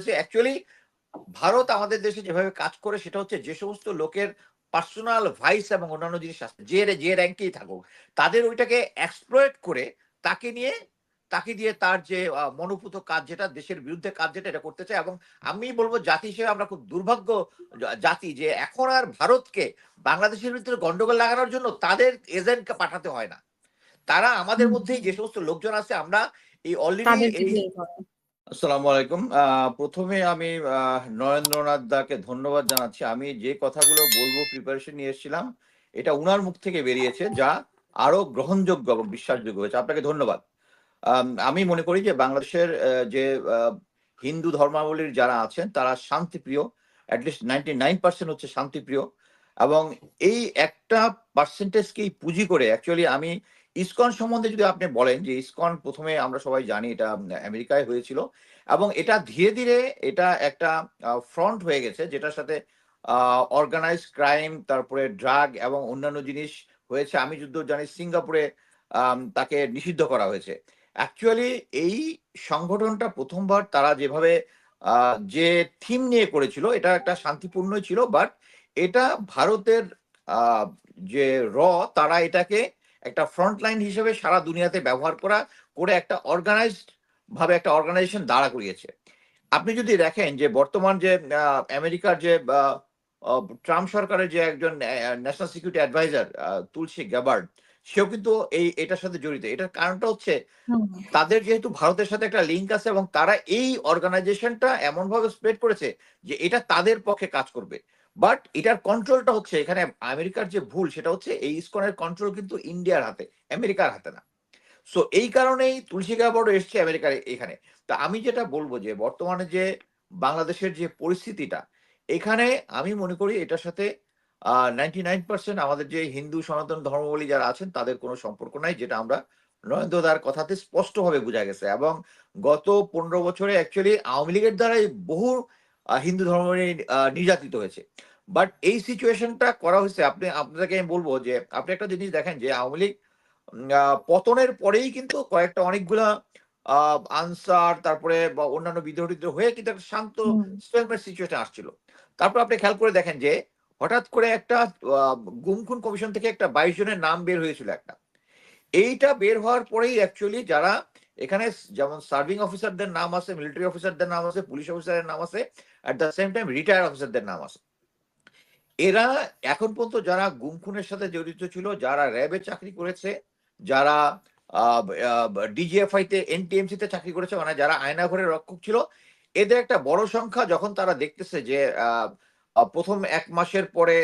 হয়েছে অ্যাকচুয়ালি ভারত আমাদের দেশে যেভাবে কাজ করে সেটা হচ্ছে যে সমস্ত লোকের পার্সোনাল ভাইস এবং অন্যান্য জিনিস আছে যে যে র্যাঙ্কেই থাকুক তাদের ওইটাকে এক্সপ্লয়েট করে তাকে নিয়ে তাকে দিয়ে তার যে আহ, মনোপুত কাজ যেটা দেশের বিরুদ্ধে কাজ যেটা এটা করতে চায় এবং আমি বলব জাতি হিসেবে আমরা খুব দুর্ভাগ্য জাতি যে এখন আর ভারতকে বাংলাদেশের ভিতরে গন্ডগোল লাগানোর জন্য তাদের এজেন্টকে পাঠাতে হয় না। তারা আমাদের মধ্যেই যে সমস্ত লোকজন আছে আমরা এই অলরেডি আসসালামু আলাইকুম। প্রথমে আমি নরেন্দ্রনাথ দাকে ধন্যবাদ জানাচ্ছি। আমি যে কথাগুলো বলব প্রিপারেশন নিয়ে এসেছিলাম, এটা উনার মুখ থেকে বেরিয়েছে, যা আরও গ্রহণযোগ্য এবং বিশ্বাসযোগ্য হয়েছে। আপনাকে ধন্যবাদ। আমি মনে করি যে বাংলাদেশের যে হিন্দু ধর্মাবলীর যারা আছেন, তারা শান্তিপ্রিয় অ্যাটলিস্ট নাইনটি নাইন পার্সেন্ট হচ্ছে শান্তিপ্রিয়। এবং এই একটা পার্সেন্টেজকেই পুঁজি করে অ্যাকচুয়ালি আমি ইসকন সম্বন্ধে যদি আপনি বলেন যে ইসকন প্রথমে আমরা সবাই জানি এটা আমেরিকায় হয়েছিল এবং এটা ধীরে ধীরে এটা একটা ফ্রন্ট হয়ে গেছে যেটার সাথে অর্গানাইজ ক্রাইম তারপরে ড্রাগ এবং অন্যান্য জিনিস হয়েছে। আমি যুদ্ধ জানি সিঙ্গাপুরে তাকে নিষিদ্ধ করা হয়েছে। অ্যাকচুয়ালি এই সংগঠনটা প্রথমবার তারা যেভাবে যে থিম নিয়ে করেছিল এটা একটা শান্তিপূর্ণ ছিল বাট এটা ভারতের যে র, তারা এটাকে একটা ফ্রন্ট লাইন হিসেবে সারা দুনিয়াতে ব্যবহার করা করে একটা অর্গানাইজড ভাবে একটা অর্গানাইজেশন দাঁড়া করিয়েছে। আপনি যদি দেখেন যে বর্তমান যে আমেরিকার যে ট্রাম্প সরকারের যে একজন national security adviser Tulsi Gabbard সেও কিন্তু এই এটার সাথে জড়িত। এটার কারণটা হচ্ছে তাদের যেহেতু ভারতের সাথে একটা লিঙ্ক আছে এবং তারা এই অর্গানাইজেশনটা এমন ভাবে স্প্রেড করেছে যে এটা তাদের পক্ষে কাজ করবে। বাট এটার কন্ট্রোলটা হচ্ছে এখানে আমেরিকার যে ভুল সেটা হচ্ছে এই ইসকনের কন্ট্রোল কিন্তু ইন্ডিয়ার হাতে আমেরিকার হাতে না। সো এই কারণেই তুলসী গাবড় এসছে আমেরিকার এখানে। তা আমি যেটা বলব যে বর্তমানে যে বাংলাদেশের যে পরিস্থিতিটা এখানে আমি মনে করি এটার সাথে নাইন পার্সেন্ট আমাদের যে হিন্দু সনাতন ধর্মাবলী যারা আছেন তাদের কোনো সম্পর্ক নাই যেটা আমরা নরেন্দ্রদার কথাতে স্পষ্টভাবে বোঝা গেছে। এবং গত পনেরো বছরে অ্যাকচুয়ালি আওয়ামী লীগের দ্বারাই বহু হিন্দু আহ, নির্যাতিত হয়েছে। বাট এই সিচুয়েশনটা করা হয়েছে আপনি আপনাদেরকে আমি বলব যে আপনি একটা জিনিস দেখেন যে আওয়ামী লীগ পতনের পরেই কিন্তু কয়েকটা অনেকগুলা আনসার তারপরে বা অন্যান্য বিদ্রোহ টিদ্রোহ হয়ে কিন্তু একটা শান্ত সিচুয়েশন আসছিল। তারপর আপনি খেয়াল করে দেখেন যে হঠাৎ করে একটা আহ, গুম কমিশন থেকে একটা বাইশ জনের নাম বের হয়েছিল একটা। এইটা বের হওয়ার পরেই অ্যাকচুয়ালি যারা এখানে যেমন সার্ভিং অফিসারদের নাম আছে মিলিটারি অফিসারদের নাম আছে পুলিশ অফিসারের নাম আছে at the same time retire অফিসারদের নাম আছে। এরা এখন পর্যন্ত যারা গুম খুনের সাথে জড়িত ছিল, যারা র্যাবে চাকরি করেছে, যারা ডিজিএফআই তে এনটিএমসি তে চাকরি করেছে মানে যারা আয়না আয়নাঘরের রক্ষক ছিল, এদের একটা বড় সংখ্যা যখন তারা দেখতেছে যে প্রথম এক মাসের পরে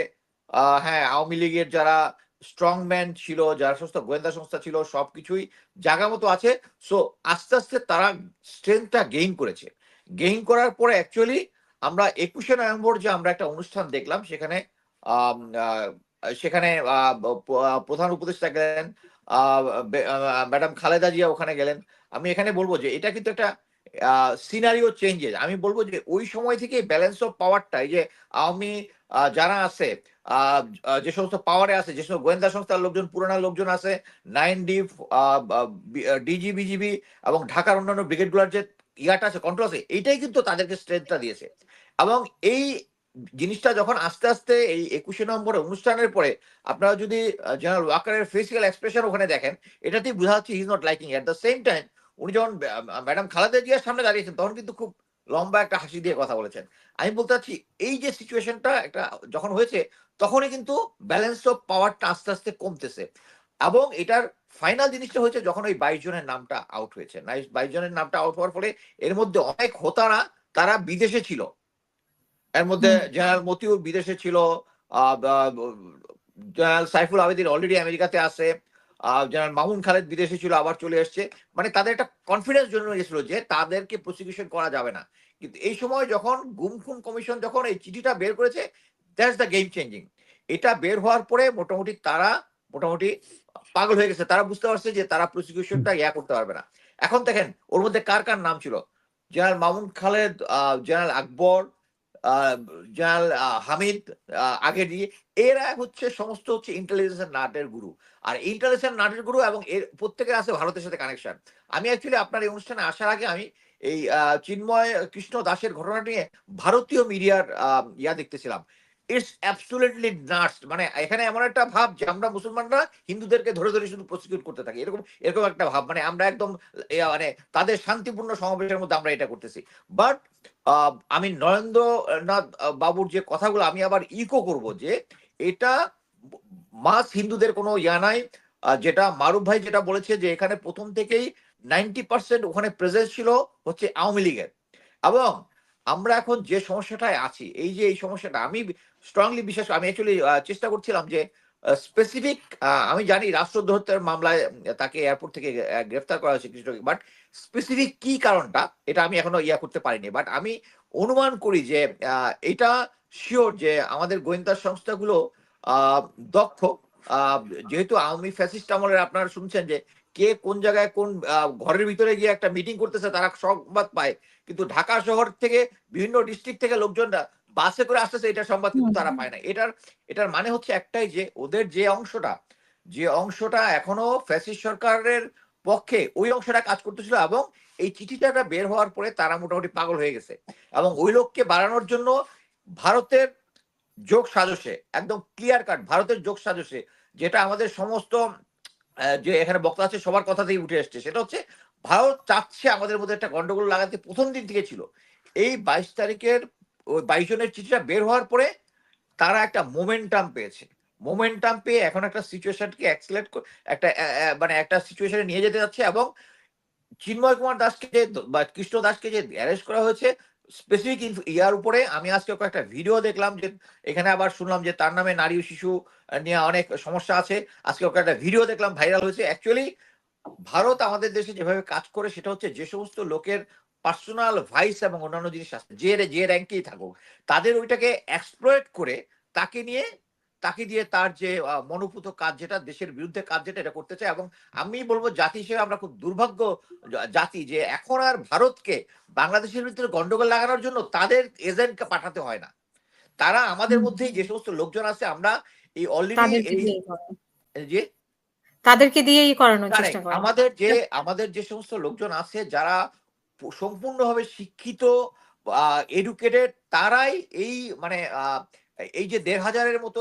হ্যাঁ আওয়ামী লীগের যারা স্ট্রং ম্যান ছিল, যারা সমস্ত গোয়েন্দা সংস্থা ছিল, সবকিছুই জায়গা মতো আছে। সো আস্তে আস্তে তারা স্ট্রেংথটা গেইন করেছে। গেইন করার পরে অ্যাকচুয়ালি আমরা একুশে নভেম্বর যে আমরা একটা অনুষ্ঠান দেখলাম, সেখানে সেখানে প্রধান উপদেষ্টা গেলেন ম্যাডাম খালেদা জিয়া ওখানে গেলেন। আমি এখানে বলব যে এটা কিন্তু একটা সিনারিও চেঞ্জেস আমি বলব যে ওই সময় থেকে ব্যালেন্স অফ পাওয়ারটা এই যে আওয়ামী যারা আছে যে সমস্ত পাওয়ারে আছে, যে সমস্ত গোয়েন্দা সংস্থার লোকজন, পুরানা লোকজন আছে নাইন ডি ডিজি বিজিবি এবং ঢাকার অন্যান্য ব্রিগেডগুলোর যে ইয়াটা আছে কন্ট্রোল আছে, এইটাই কিন্তু তাদেরকে স্ট্রেংথটা দিয়েছে। এবং এই জিনিসটা যখন আস্তে আস্তে এই একুশে নম্বরে অনুষ্ঠানের পরে আপনারা যদি জেনারেল ওয়াকারের ফেসিয়াল এক্সপ্রেশন ওখানে দেখেন, এটাতেই বোঝা যাচ্ছে is not liking at the same time উনি যখন ম্যাডাম খালেদা জিয়ার সামনে দাঁড়িয়েছেন, তখন কিন্তু খুব লম্বা একটা হাসি দিয়ে কথা বলেছেন। আমি বলতে চাচ্ছি, এই যে সিচুয়েশনটা একটা যখন হয়েছে, তখনই কিন্তু ব্যালেন্স অফ পাওয়ারটা আস্তে আস্তে কমতেছে। এবং এটার ফাইনাল জিনিসটা হয়েছে যখন ওই বাইশ জনের নামটা আউট হয়েছে। বাইশ জনের নামটা আউট হওয়ার ফলে এর মধ্যে অনেক হোতারা তারা বিদেশে ছিল। এর মধ্যে জেনারেল মতিউর বিদেশে ছিল জেনারেল সাইফুল আবেদিন অলরেডি আমেরিকাতে আছে জেনারেল মামুন খালেদ বিদেশে ছিল আবার চলে এসছে। মানে তাদের একটা কনফিডেন্স জন্মে গেছিল যে তাদেরকে প্রসিকিউশন করা যাবে না। কিন্তু এই সময় যখন গুম খুন কমিশন যখন এই চিঠিটা বের করেছে দ্যাটস দ্য গেম চেঞ্জিং এটা বের হওয়ার পরে মোটামুটি তারা মোটামুটি পাগল হয়ে গেছে। তারা বুঝতে পারছে যে তারা প্রসিকিউশনটা ইয়া করতে পারবে না। এখন দেখেন, ওর মধ্যে কার কার নাম ছিল? General Mamun Khaled general Akbar general Hamid আগে দিয়ে এরা হচ্ছে সমস্ত হচ্ছে ইন্টেলিজেন্স নাটের গুরু আর ইন্টেলিজেন্স নাটের গুরু এবং এর প্রত্যেকের আছে ভারতের সাথে কানেকশন আমি অ্যাকচুয়ালি আপনার এই অনুষ্ঠানে আসার আগে আমি এই চিন্ময় কৃষ্ণ দাসের ঘটনা নিয়ে ভারতীয় মিডিয়ার ইয়া দেখতেছিলাম। ইটস অ্যাবসুলেটলি নার্স মানে এখানে এমন একটা ভাব যে আমরা মুসলমানরা হিন্দুদেরকে ধরে ধরে শুধু প্রসিকিউট করতে থাকি। এরকম এরকম একটা ভাব। মানে আমরা একদম মানে তাদের শান্তিপূর্ণ সমাবেশের মধ্যে আমরা এটা করতেছি। বাট আমি নরেন্দ্রনাথ বাবুর যে কথাগুলো আমি আবার ইকো করব যে এটা মাস হিন্দুদের কোনো ইয়া নাই। যেটা মারুফ ভাই যেটা বলেছে যে এখানে প্রথম থেকেই নাইনটি পার্সেন্ট ওখানে প্রেজেন্স ছিল হচ্ছে আওয়ামী লীগের। এবং আমরা এখন যে সমস্যাটায় আছি, এই যে, এই সমস্যাটা, আমি স্ট্রংলি বিশ্বাস, আমি অ্যাকচুয়ালি চেষ্টা করছিলাম যে স্পেসিফিক আমি জানি রাষ্ট্রদ্রোহত্যের মামলায় তাকে এয়ারপোর্ট থেকে গ্রেফতার করা হয়েছে কৃষ্ণকে বাট স্পেসিফিক কি কারণটা, এটা আমি এখনও ইয়া করতে পারিনি বাট আমি অনুমান করি যে এটা শিওর যে, আমাদের গোয়েন্দা সংস্থাগুলো দক্ষ যেহেতু আওয়ামী ফ্যাসিস্ট আমলের আপনারা শুনছেন যে কে কোন জায়গায় কোন ঘরের ভিতরে গিয়ে একটা মিটিং করতেছে তারা সংবাদ পায়। কিন্তু ঢাকা শহর থেকে বিভিন্ন ডিস্ট্রিক্ট থেকে লোকজনরা বাসে করে আসতেছে এটা সংবাদ কিন্তু তারা পায় না। এটার এটার মানে হচ্ছে একটাই যে ওদের যে অংশটা যে অংশটা এখনও ফ্যাসিস্ট সরকারের পক্ষে ওই অংশটা কাজ করতেছিল এবং এই চিঠিটা বের হওয়ার পরে তারা মোটামুটি পাগল হয়ে গেছে এবং ওই লোককে বাড়ানোর জন্য ভারতের যোগ সাজসে একদম ক্লিয়ার কাট ভারতের যোগ সাজসে যেটা আমাদের সমস্ত যে এখানে বক্তা আছে, সবার কথাতেই উঠে আসছে। সেটা হচ্ছে, ভারত চাচ্ছে আমাদের মধ্যে একটা গন্ডগোল লাগাতে প্রথম দিন থেকে ছিল। এই বাইশ তারিখের বাইশ জনের চিঠিটা বের হওয়ার পরে তারা একটা মোমেন্টাম পেয়েছে। মোমেন্টাম পেয়ে এখন একটা সিচুয়েশনকে অ্যাক্সিলেট একটা মানে একটা সিচুয়েশনে নিয়ে যেতে যাচ্ছে এবং চিন্ময় কুমার দাসকে যে বা কৃষ্ণ দাসকে যে অ্যারেস্ট করা হয়েছে স্পেসিফিক ইয়ার উপরে আমি আজকে কয়েকটা ভিডিও দেখলাম যে এখানে আবার শুনলাম যে তার নামে নারী ও শিশু নিয়ে অনেক সমস্যা আছে। আজকে কয়েকটা ভিডিও দেখলাম ভাইরাল হয়েছে। অ্যাকচুয়ালি ভারত আমাদের দেশে যেভাবে কাজ করে, সেটা হচ্ছে যে সমস্ত লোকের পার্সোনাল ভাইস এবং অন্যান্য জিনিস আছে, যে যে র্যাঙ্কেই থাকুক, তাদের ওইটাকে এক্সপ্লয়েট করে তাকে নিয়ে তাকে দিয়ে তার যে মনোপুত কাজ যেটা দেশের বিরুদ্ধে কাজ যেটা এটা করতে চায়। এবং আমি বলব জাতি হিসেবে আমরা খুব দুর্ভাগ্য জাতি যে এখন আর ভারতকে বাংলাদেশের ভিতরে গন্ডগোল লাগানোর জন্য তাদের এজেন্টকে পাঠাতে হয় না। তারা আমাদের। মধ্যেই যে সমস্ত লোকজন আছে আমরা এই অলরেডি যে? তাদেরকে দিয়েই করানোর চেষ্টা করে আমাদের যে আমাদের যে সমস্ত লোকজন আছে যারা সম্পূর্ণভাবে শিক্ষিত এডুকেটেড তারাই এই মানে আহ, এই যে দেড় হাজারের মতো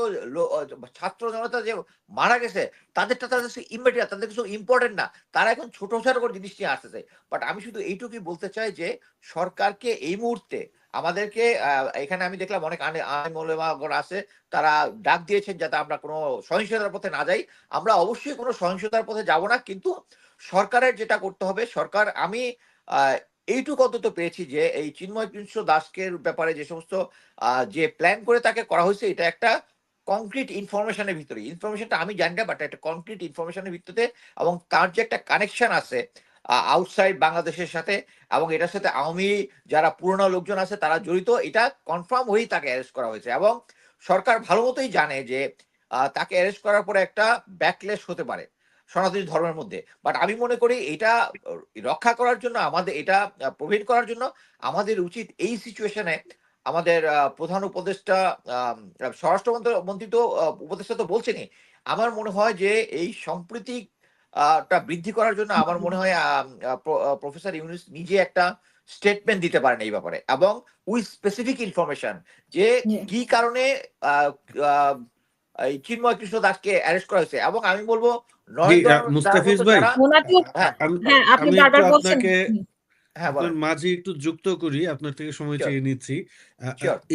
ছাত্র জনতা যে মারা গেছে, তাদেরটা তাদের ইমেটিরিয়াল তাদের কিছু ইম্পর্টেন্ট না। তারা এখন ছোট ছোট করে জিনিস নিয়ে আসতেছে। বাট আমি শুধু এইটুকুই বলতে চাই যে, সরকারকে এই মুহূর্তে আমাদেরকে এখানে আমি দেখলাম অনেক আইনমূলমাগণ আছে, তারা ডাক দিয়েছেন যাতে আমরা কোনো সহিংসতার পথে না যাই। আমরা অবশ্যই কোনো সহিংসতার পথে যাব না, কিন্তু সরকারের যেটা করতে হবে, সরকার, আমি এইটুকু অন্তত পেয়েছি যে এই চিন্ময় কৃষ্ণ দাসকের ব্যাপারে যে সমস্ত যে প্ল্যান করে তাকে করা হয়েছে, এটা একটা কংক্রিট ইনফরমেশনের ভিতরে ইনফরমেশনটা আমি জানি না বাট একটা কংক্রিট ইনফরমেশনের ভিত্তিতে এবং তার যে একটা কানেকশন আছে আউটসাইড বাংলাদেশের সাথে এবং এটার সাথে আওয়ামী যারা পুরনো লোকজন আছে, তারা জড়িত, এটা কনফার্ম হয়েই তাকে অ্যারেস্ট করা হয়েছে। এবং সরকার ভালো মতোই জানে যে তাকে অ্যারেস্ট করার পরে একটা ব্যাকলেস হতে পারে। সনাতনী ধর্মের মধ্যে। বাট আমি মনে করি এটা রক্ষা করার জন্য আমাদের এটা প্রোভাইড করার জন্য আমাদের উচিত এই সিচুয়েশনে আমাদের প্রধান উপদেষ্টা আহ, স্বরাষ্ট্রমন্ত্রী মন্ত্রী তো উপদেষ্টা তো বলছেনই। আমার মনে হয় যে এই সম্প্রীতি আহ, টা বৃদ্ধি করার জন্য আমার মনে হয় প্রফেসর ইউনুস নিজে একটা স্টেটমেন্ট দিতে পারেন এই ব্যাপারে। এবং উইথ স্পেসিফিক ইনফরমেশন যে কি কারণে চিন্ময় কৃষ্ণ দাসকে অ্যারেস্ট করা হয়েছে এবং আমি বলব মুস্তাফিজ ভাই। হ্যাঁ আমি হ্যাঁ আপনাকে হ্যাঁ মাঝে একটু যুক্ত করি আপনার থেকে সময় চেয়ে নিচ্ছি।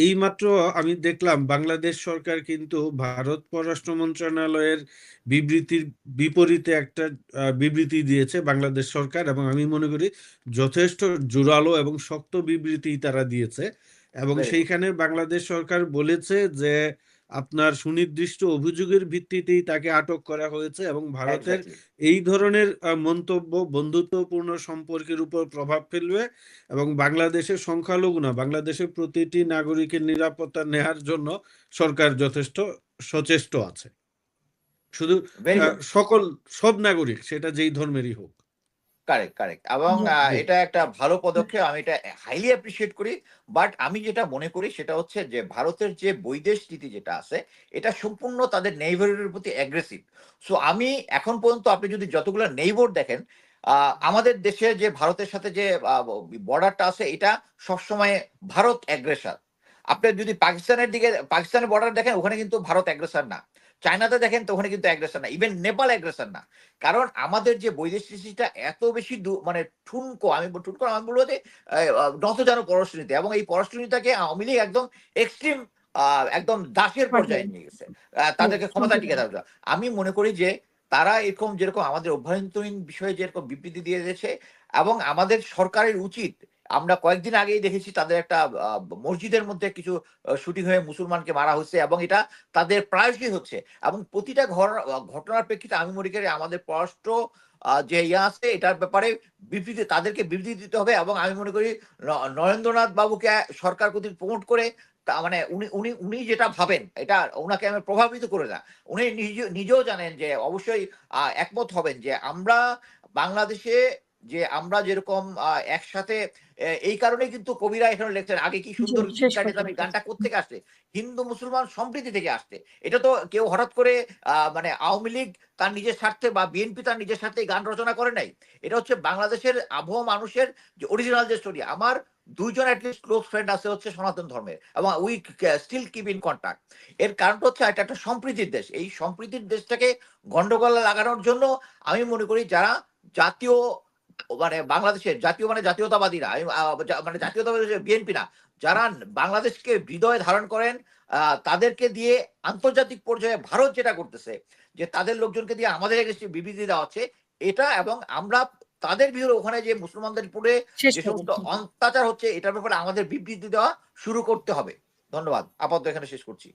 এই মাত্র আমি দেখলাম বাংলাদেশ সরকার কিন্তু ভারত পররাষ্ট্র মন্ত্রণালয়ের বিবৃতির বিপরীতে একটা বিবৃতি দিয়েছে বাংলাদেশ সরকার এবং আমি মনে করি যথেষ্ট জোরালো এবং শক্ত বিবৃতি তারা দিয়েছে। এবং সেইখানে বাংলাদেশ সরকার বলেছে যে আপনার সুনির্দিষ্ট অভিযোগের ভিত্তিতেই তাকে আটক করা হয়েছে এবং ভারতের এই ধরনের মন্তব্য বন্ধুত্বপূর্ণ সম্পর্কের উপর প্রভাব ফেলবে এবং বাংলাদেশের সংখ্যালঘু না বাংলাদেশের প্রতিটি নাগরিকের নিরাপত্তা নেয়ার জন্য সরকার যথেষ্ট সচেষ্ট আছে। শুধু. সকল সব নাগরিক সেটা যেই ধর্মেরই হোক। কারেক্ট কারেক্ট এবং। এটা একটা ভালো পদক্ষেপ। আমি এটা হাইলি অ্যাপ্রিসিয়েট করি। বাট আমি যেটা মনে করি সেটা হচ্ছে যে ভারতের যে বৈদেশ নীতি যেটা আছে এটা সম্পূর্ণ তাদের নেইবারের প্রতি অ্যাগ্রেসিভ সো আমি এখন পর্যন্ত আপনি যদি যতগুলো নেইবর দেখেন আহ, আমাদের দেশে যে ভারতের সাথে যে বর্ডারটা আছে এটা সবসময় ভারত অ্যাগ্রেসার আপনি যদি পাকিস্তানের দিকে পাকিস্তানের বর্ডার দেখেন ওখানে কিন্তু ভারত অ্যাগ্রেসর না। চায়নাতে দেখেন তো ওখানে কিন্তু অ্যাগ্রেসর না ইভেন নেপাল অ্যাগ্রেসর না। কারণ আমাদের যে বৈদেশিক নীতিটা এত বেশি মানে ঠুনকো আমি ঠুনকো আমি বলব যে নতজানো পররাষ্ট্রনীতি এবং এই পররাষ্ট্রনীতিটাকে আওয়ামী লীগ একদম এক্সট্রিম একদম দাসের পর্যায়ে নিয়ে গেছে। তাদেরকে ক্ষমতা টিকে থাকবে আমি মনে করি যে তারা এরকম যেরকম আমাদের অভ্যন্তরীণ বিষয়ে যেরকম বিবৃতি দিয়ে দিয়েছে এবং আমাদের সরকারের উচিত আমরা কয়েকদিন আগেই দেখেছি তাদের একটা মসজিদের মধ্যে কিছু শুটিং হয়ে মুসলমানকে মারা হচ্ছে এবং এটা তাদের প্রায়শই হচ্ছে। এবং প্রতিটা ঘর ঘটনার প্রেক্ষিতে আমি মনে করি আমাদের পররাষ্ট্র যে ইয়ে আছে, এটার ব্যাপারে বিবৃতি, তাদেরকে বিবৃতি দিতে হবে এবং আমি মনে করি নরেন্দ্রনাথ বাবুকে সরকার কর্তৃক প্রমোট করে মানে উনি উনি উনি যেটা ভাবেন, এটা ওনাকে আমি প্রভাবিত করে না। উনি নিজে, নিজেও জানেন যে অবশ্যই একমত হবেন যে আমরা বাংলাদেশে যে আমরা যেরকম আহ, একসাথে এই কারণে কিন্তু কবিরা এখানে লেখছেন আগে কি সুন্দর গানটা কথা কোথেকে আসছে? হিন্দু মুসলমান সম্প্রীতি থেকে আসছে। এটা তো কেউ হঠাৎ করে মানে আওয়ামী লীগ তার নিজের স্বার্থে বা বিএনপি তার নিজের স্বার্থে গান রচনা করে নাই। এটা হচ্ছে বাংলাদেশের আবহাওয়া মানুষের যে অরিজিনাল যে স্টোরি আমার দুইজন অ্যাটলিস্ট ক্লোজ ফ্রেন্ড আছে হচ্ছে সনাতন ধর্মের এবং we still keep in contact এর কারণটা হচ্ছে এটা একটা সম্প্রীতির দেশ। এই সম্প্রীতির দেশটাকে গন্ডগোলে লাগানোর জন্য আমি মনে করি যারা জাতীয় মানে বাংলাদেশের জাতীয় মানে জাতীয়তাবাদীরা মানে জাতীয়তাবাদী বিএনপি না যারা বাংলাদেশকে হৃদয়ে ধারণ করেন তাদেরকে দিয়ে আন্তর্জাতিক পর্যায়ে ভারত যেটা করতেছে যে তাদের লোকজনকে দিয়ে আমাদের এগেস্টে বিবৃতি দেওয়া হচ্ছে এটা এবং আমরা তাদের বিরুদ্ধে ওখানে যে মুসলমানদের উপরে যে সমস্ত অত্যাচার হচ্ছে এটার ব্যাপারে আমাদের বিবৃতি দেওয়া শুরু করতে হবে। ধন্যবাদ। আপাতত এখানে শেষ করছি।